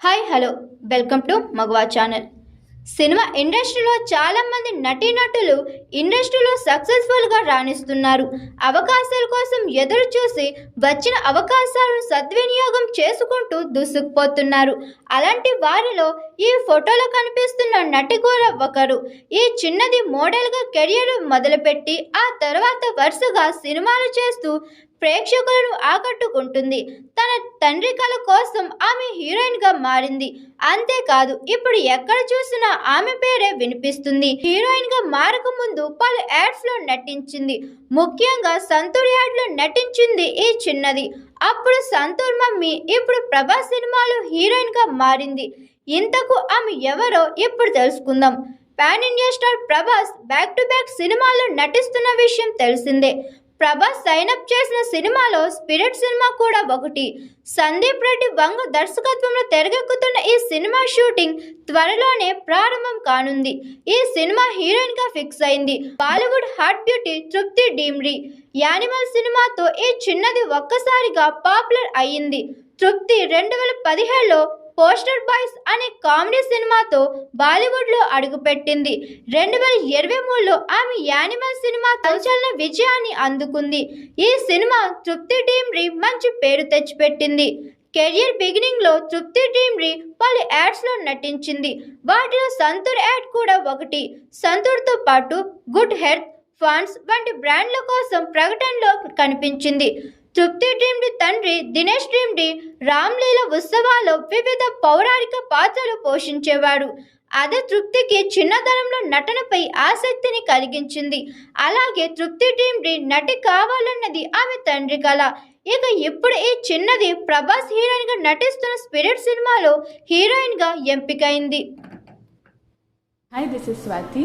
Hi hello. Welcome to Magava channel. Cinema ఇండస్ట్రీలో చాలామంది నటీనటులు ఇండస్ట్రీలో సక్సెస్ఫుల్గా రాణిస్తున్నారు. అవకాశాల కోసం ఎదురు చూసి వచ్చిన అవకాశాలను సద్వినియోగం చేసుకుంటూ దూసుకుపోతున్నారు. అలాంటి వారిలో ఈ ఫోటోలో కనిపిస్తున్న నటి కూడా ఒకరు ఈ చిన్నది మోడల్గా కెరియర్ మొదలుపెట్టి ఆ తర్వాత వరుసగా సినిమాలు చేస్తూ ప్రేక్షకులను ఆకట్టుకుంటుంది. తన తండ్రి కల కోసం ఆమె హీరోయిన్గా మారింది. అంతేకాదు ఇప్పుడు ఎక్కడ చూసినా ఆమె పేరే వినిపిస్తుంది. హీరోయిన్గా మారకముందు మారక ముందు పలు యాడ్స్లో నటించింది. ముఖ్యంగా సంతూర్ యాడ్లో నటించింది ఈ చిన్నది. అప్పుడు సంతూర్ మమ్మీ ఇప్పుడు ప్రభాస్ సినిమాలో హీరోయిన్గా మారింది. ఇంతకు ఆమె ఎవరో ఇప్పుడు తెలుసుకుందాం. Pan India star Prabhas back to back సినిమాల్లో నటిస్తున్న విషయం తెలిసిందే. ప్రభాస్ సైనప్ చేసిన సినిమాలో స్పిరిట్ సినిమా కూడా ఒకటి. సందీప్ రెడ్డి వంగ దర్శకత్వంలో తెరకెక్కుతున్న ఈ సినిమా షూటింగ్ త్వరలోనే ప్రారంభం కానుంది. ఈ సినిమా హీరోయిన్గా ఫిక్స్ అయింది. బాలీవుడ్ హాట్ బ్యూటీ తృప్తి డీమ్రీ. యానిమల్ సినిమాతో ఈ చిన్నది ఒక్కసారిగా పాపులర్ అయ్యింది. తృప్తి రెండు వేల పదిహేడులో పోస్టర్ బాయ్స్ అనే కామెడీ సినిమాతో బాలీవుడ్లో అడుగుపెట్టింది. రెండు వేల ఇరవై మూడులో ఆమె యానిమల్ సినిమా సంచలన విజయాన్ని అందుకుంది. ఈ సినిమా తృప్తి టీమ్రీ మంచి పేరు తెచ్చిపెట్టింది. కెరియర్ బిగినింగ్లో తృప్తి టీమ్రీ పలు యాడ్స్లో నటించింది. వాటిలో సంతూర్ యాడ్ కూడా ఒకటి. సంతూర్తో పాటు గుడ్ హెల్త్ ఫండ్స్ వంటి బ్రాండ్ల కోసం ప్రకటనలో కనిపించింది. తృప్తి డ్రీమ్డి తండ్రి దినేష్ డ్రీమ్డి రామ్లీల ఉత్సవాల్లో వివిధ పౌరాణిక పాత్రలు పోషించేవాడు. అదే తృప్తికి చిన్నతనంలో నటనపై ఆసక్తిని కలిగించింది. అలాగే తృప్తి డ్రీమ్డి నటి కావాలన్నది ఆమె తండ్రి కళ ఇక ఇప్పుడు ఈ చిన్నది ప్రభాస్ హీరోయిన్గా నటిస్తున్న స్పిరిట్ సినిమాలో హీరోయిన్గా ఎంపికైంది. Hi this is Swathi